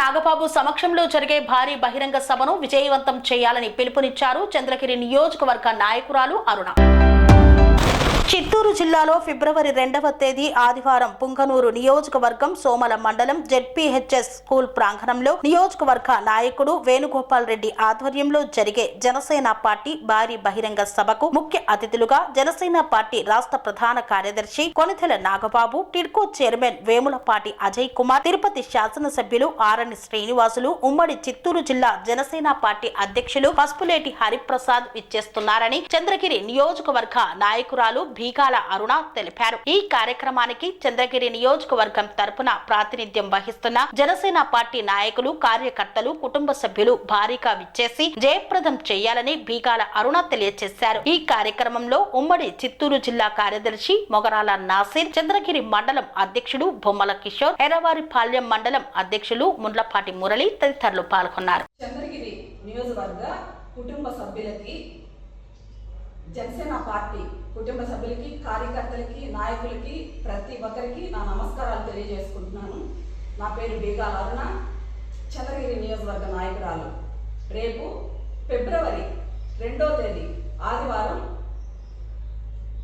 నాగబాబు సమక్షంలో జరిగే భారీ బహిరంగ సభను విజయవంతం చేయాలని పిలుపునిచ్చారు. చంద్రగిరి నియోజకవర్గ నాయకురాలు అరుణ. జిల్లాలో ఫిబ్రవరి రెండవ తేదీ ఆదివారం పుంగనూరు నియోజకవర్గం సోమల మండలం జెడ్పీహెచ్ఎస్ స్కూల్ ప్రాంగణంలో నియోజకవర్గ నాయకుడు వేణుగోపాల్ రెడ్డి ఆధ్వర్యంలో జరిగే జనసేన పార్టీ భారీ బహిరంగ సభకు ముఖ్య అతిథులుగా జనసేన పార్టీ రాష్ట్ర ప్రధాన కార్యదర్శి కొనితెల నాగబాబు టిడ్కో చైర్మన్ వేములపాటి అజయ్ కుమార్ తిరుపతి శాసనసభ్యులు ఆరణి శ్రీనివాసులు ఉమ్మడి చిత్తూరు జిల్లా జనసేన పార్టీ అధ్యక్షులు పసుపులేటి హరిప్రసాద్ విచ్చేస్తున్నారని చంద్రగిరి నియోజకవర్గ నాయకురాలు భీగాల అరుణ తెలిపారు. ఈ కార్యక్రమానికి చంద్రగిరి నియోజకవర్గం తరపున ప్రాతినిధ్యం వహిస్తున్న జనసేన పార్టీ నాయకులు కార్యకర్తలు కుటుంబ సభ్యులు భారీగా విచ్చేసి జయప్రదం చేయాలని బీగాల అరుణ తెలియజేశారు ఈ కార్యక్రమంలో ఉమ్మడి చిత్తూరు జిల్లా కార్యదర్శి మొగరాల నాసిర్ చంద్రగిరి మండలం అధ్యక్షుడు బొమ్మల కిషోర్ ఎర్రవారిపాలెం మండలం అధ్యక్షులు ముండ్లపాటి మురళి తదితరులు పాల్గొన్నారు. చంద్రగిరి నియోజకవర్గ కుటుంబ సభ్యులకి జనసేన పార్టీ కుటుంబ సభ్యులకి కార్యకర్తలకి నాయకులకి ప్రతి ఒక్కరికి నా నమస్కారాలు తెలియజేసుకుంటున్నాను. నా పేరు బీగాల అరుణ చంద్రగిరి నియోజకవర్గ నాయకురాలు. రేపు ఫిబ్రవరి రెండో తేదీ ఆదివారం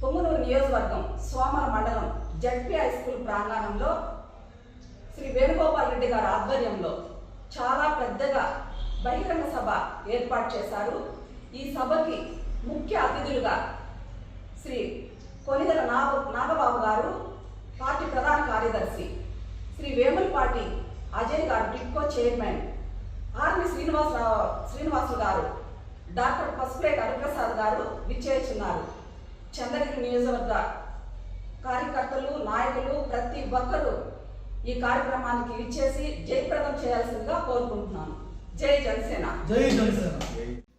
పొంగునూరు నియోజకవర్గం సోమల మండలం జడ్పీ హై స్కూల్ ప్రాంగణంలో శ్రీ వేణుగోపాల్ రెడ్డి గారి ఆధ్వర్యంలో చాలా పెద్దగా బహిరంగ సభ ఏర్పాటు చేశారు. ఈ సభకి ముఖ్య అతిథులుగా శ్రీ కొనిదల నాగ నాగబాబు గారు పార్టీ ప్రధాన కార్యదర్శి శ్రీ వేములపాటి అజయ్ గారు టిక్కో చైర్మన్ ఆర్మి శ్రీనివాసరావు శ్రీనివాసులు గారు డాక్టర్ పసుపేట హరిప్రసాద్ గారు విచ్చేస్తున్నారు. చంద్రగిరి నియోజకవర్గ కార్యకర్తలు నాయకులు ప్రతి ఒక్కరూ ఈ కార్యక్రమానికి విచ్చేసి జయప్రదం చేయాల్సిందిగా కోరుకుంటున్నాను. జై జనసేన. జై జనసేన.